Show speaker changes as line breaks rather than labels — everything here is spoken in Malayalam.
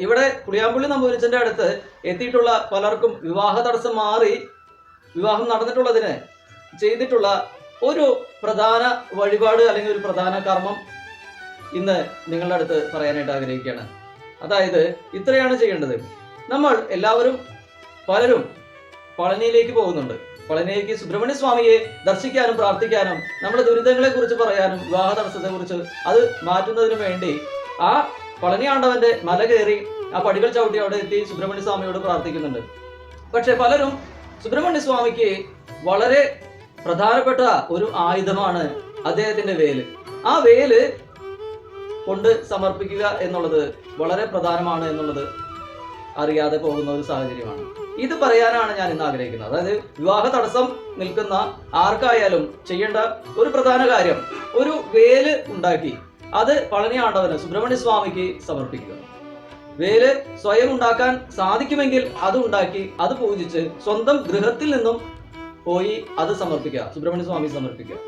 ഇവിടെ പുളിയാമ്പുള്ളി നമ്പൂരിച്ചന്റെ അടുത്ത് എത്തിയിട്ടുള്ള പലർക്കും വിവാഹ തടസ്സം മാറി വിവാഹം നടന്നിട്ടുള്ളതിന് ചെയ്തിട്ടുള്ള ഒരു പ്രധാന വഴിപാട് അല്ലെങ്കിൽ ഒരു പ്രധാന കർമ്മം ഇന്ന് നിങ്ങളുടെ അടുത്ത് പറയാനായിട്ട് ആഗ്രഹിക്കുകയാണ്. അതായത് ഇത്രയാണ് ചെയ്യേണ്ടത്. നമ്മൾ എല്ലാവരും പലരും പളനിയിലേക്ക് പോകുന്നുണ്ട്. പളനിയിലേക്ക് സുബ്രഹ്മണ്യ സ്വാമിയെ ദർശിക്കാനും പ്രാർത്ഥിക്കാനും നമ്മുടെ ദുരിതങ്ങളെ കുറിച്ച് പറയാനും വിവാഹ തടസ്സത്തെ കുറിച്ച് അത് മാറ്റുന്നതിന് വേണ്ടി ആ പളനി ആണ്ടവന്റെ മല കയറി ആ പടികൾ ചവിട്ടി അവിടെ എത്തി സുബ്രഹ്മണ്യ സ്വാമിയോട് പ്രാർത്ഥിക്കുന്നുണ്ട്. പക്ഷെ പലരും സുബ്രഹ്മണ്യ സ്വാമിക്ക് വളരെ പ്രധാനപ്പെട്ട ഒരു ആയുധമാണ് അദ്ദേഹത്തിന്റെ വേൽ. ആ വേൽ കൊണ്ട് സമർപ്പിക്കുക എന്നുള്ളത് വളരെ പ്രധാനമാണ് എന്നുള്ളത് അറിയാതെ പോകുന്ന ഒരു സാഹചര്യമാണ്. ഇത് പറയാനാണ് ഞാൻ ഇന്ന് ആഗ്രഹിക്കുന്നത്. അതായത് വിവാഹ തടസ്സം നിൽക്കുന്ന ആർക്കായാലും ചെയ്യേണ്ട ഒരു പ്രധാന കാര്യം ഒരു വേൽ ഉണ്ടാക്കി അത് പളനി ആണ്ടവന് സുബ്രഹ്മണ്യ സ്വാമിക്ക് സമർപ്പിക്കുക. വേൽ സ്വയം ഉണ്ടാക്കാൻ സാധിക്കുമെങ്കിൽ അത് ഉണ്ടാക്കി അത് പൂജിച്ച് സ്വന്തം ഗൃഹത്തിൽ നിന്നും പോയി അത് സമർപ്പിക്കുക. സുബ്രഹ്മണ്യ സ്വാമി സമർപ്പിക്കുക.